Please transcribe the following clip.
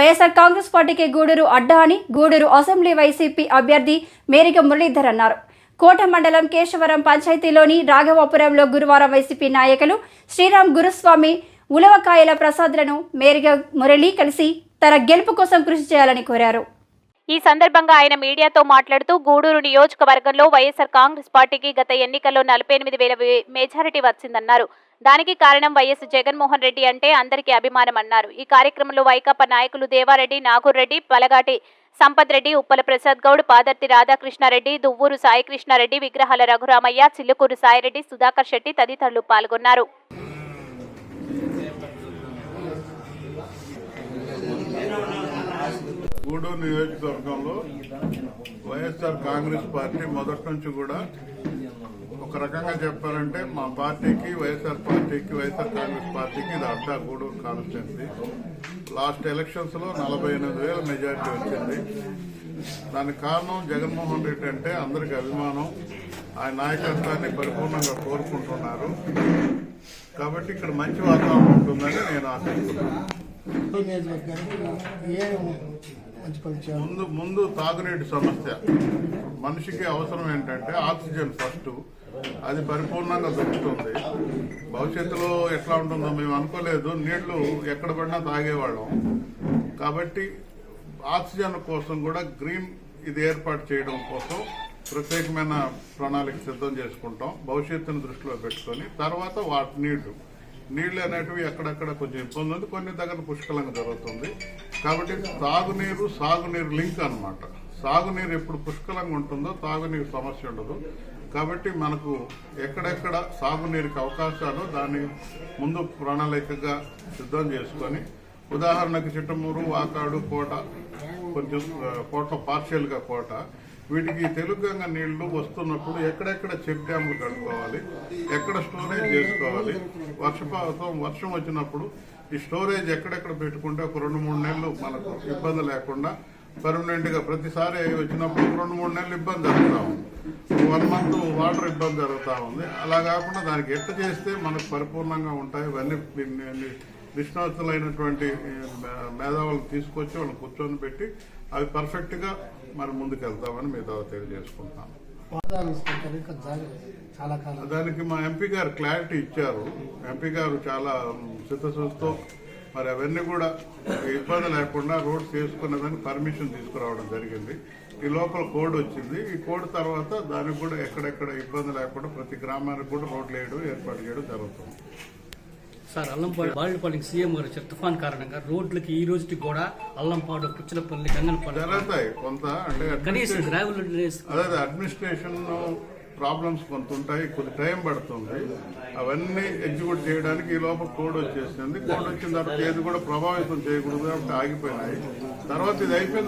వైఎస్ఆర్ కాంగ్రెస్ పార్టీకి గూడూరు అడ్డా అని Gudur assembly YCP అభ్యర్థి మేరిగ మురళీధర్ అన్నారు. కోట మండలం కేశవరం పంచాయతీలోని రాఘవాపురంలో గురువారం వైసీపీ నాయకులు శ్రీరామ్ గురుస్వామి ఉలవకాయల ప్రసాద్లను మేరిగా మురళి కలిసి తన గెలుపు కోసం కృషి చేయాలని కోరారు. ఈ సందర్భంగా ఆయన మీడియాతో మాట్లాడుతూ గూడూరు నియోజకవర్గంలో వైఎస్ఆర్ కాంగ్రెస్ పార్టీకి గత ఎన్నికల్లో నలభై ఎనిమిది వేల మెజారిటీ వచ్చిందన్నారు. దానికి కారణం వైఎస్ జగన్మోహన్ రెడ్డి అంటే అందరికీ అభిమానం అన్నారు. ఈ కార్యక్రమంలో వైకాపా నాయకులు దేవారెడ్డి నాగూర్రెడ్డి పలగాటి సంపత్ రెడ్డి ఉప్పల ప్రసాద్ గౌడ్ పాదర్తి రాధాకృష్ణారెడ్డి దువ్వూరు సాయికృష్ణారెడ్డి విగ్రహాల రఘురామయ్య చిల్లుకూరు సాయిరెడ్డి సుధాకర్ శెట్టి తదితరులు పాల్గొన్నారు. గూడూరు నియోజకవర్గంలో వైఎస్ఆర్ కాంగ్రెస్ పార్టీ మొదటి నుంచి కూడా ఒక రకంగా చెప్పాలంటే మా పార్టీకి వైఎస్ఆర్ పార్టీకి వైఎస్ఆర్ కాంగ్రెస్ పార్టీకి ఇది అడ్డా గూడూరు కాన్స్టిట్యున్సీ లాస్ట్ ఎలక్షన్స్లో నలభై ఎనిమిది వేల మెజారిటీ వచ్చింది. దానికి కారణం జగన్మోహన్ రెడ్డి అంటే అందరికి అభిమానం. ఆయన నాయకత్వాన్ని పరిపూర్ణంగా కోరుకుంటున్నారు. కాబట్టి ఇక్కడ మంచి వాతావరణం ఉంటుందని నేను ఆశిస్తున్నాను. మంచి ముందు ముందు తాగునీటి సమస్య. మనిషికి అవసరం ఏంటంటే ఆక్సిజన్ ఫస్ట్. అది పరిపూర్ణంగా దొరుకుతుంది. భవిష్యత్తులో ఎట్లా ఉంటుందో మేము అనుకోలేదు. నీళ్ళు ఎక్కడ పడినా తాగేవాళ్ళం. కాబట్టి ఆక్సిజన్ కోసం కూడా గ్రీన్ ఇది ఏర్పాటు చేయడం కోసం ప్రత్యేకమైన ప్రణాళిక సిద్ధం చేసుకుంటాం. భవిష్యత్తును దృష్టిలో పెట్టుకొని తర్వాత వాటి నీళ్ళు. నీళ్ళు అనేటివి ఎక్కడెక్కడ కొంచెం ఇబ్బంది ఉంది. కొన్ని దగ్గర పుష్కలంగా జరుగుతుంది. కాబట్టి తాగునీరు సాగునీరు లింక్ అన్నమాట. సాగునీరు ఎప్పుడు పుష్కలంగా ఉంటుందో తాగునీరు సమస్య ఉండదు. కాబట్టి మనకు ఎక్కడెక్కడ సాగునీరుకి అవకాశాలు దాన్ని ముందు ప్రణాళికగా సిద్ధం చేసుకొని ఉదాహరణకు చిట్టమూరు వాకాడు కోట కొంచెం కోట పార్షియల్గా కోట వీటికి తెలుగంగా నీళ్ళు వస్తున్నప్పుడు ఎక్కడెక్కడ చెక్ డ్యాములు కట్టుకోవాలి ఎక్కడ స్టోరేజ్ చేసుకోవాలి? వర్షపాతం వర్షం వచ్చినప్పుడు ఈ స్టోరేజ్ ఎక్కడెక్కడ పెట్టుకుంటే ఒక రెండు మూడు నెలలు మనకు ఇబ్బంది లేకుండా పర్మనెంట్గా ప్రతిసారి వచ్చినప్పుడు రెండు మూడు నెలలు ఇబ్బంది జరుగుతూ ఉంది. వన్ మంత్ వాటర్ ఇబ్బంది జరుగుతూ ఉంది. అలా కాకుండా దానికి ఎట్ట చేస్తే మనకు పరిపూర్ణంగా ఉంటాయి? ఇవన్నీ నిష్ణాతులైనటువంటి మేధావులు తీసుకొచ్చి వాళ్ళని కూర్చొని పెట్టి అవి పర్ఫెక్ట్గా మరి ముందుకు వెళ్తామని మీ ద్వారా తెలియజేసుకుంటాను వాదాలు తీసుకుంటారు ఇంకా జాగ్రత్త చాలా కాలం. దానికి మా ఎంపీ గారు క్లారిటీ ఇచ్చారు. ఎంపీ గారు చాలా చిత్తశుద్ధితో మరి అవన్నీ కూడా ఇబ్బంది లేకుండా రోడ్స్ వేసుకునేదానికి పర్మిషన్ తీసుకురావడం జరిగింది. ఈ లోపల కోడ్ వచ్చింది. ఈ కోడ్ తర్వాత దానికి కూడా ఎక్కడెక్కడ ఇబ్బంది లేకుండా ప్రతి గ్రామానికి కూడా రోడ్లు వేయడం ఏర్పాటు చేయడం జరుగుతుంది. సార్ అల్లంపాడు బాలుపల్లి సీఎం గారు వచ్చారు. తుఫాన్ కారణంగా రోడ్లకి ఈ రోజుకి కూడా అల్లంపాడు పుచ్చలపల్లి గంగనపల్లి కొంత అంటే కనీసం గ్రావెల్ అదే అడ్మినిస్ట్రేషన్ ప్రాబ్లమ్స్ కొంత ఉంటాయి కొద్ది టైం పడుతుంది. అవన్నీ ఎగ్జిక్యూట్ చేయడానికి ఈ లోపల కోడ్ వచ్చేసింది. కోడ్ వచ్చిన తర్వాత ఏది కూడా ప్రభావితం చేయకూడదు కాబట్టి ఆగిపోయినాయి. తర్వాత ఇది అయిపోయిన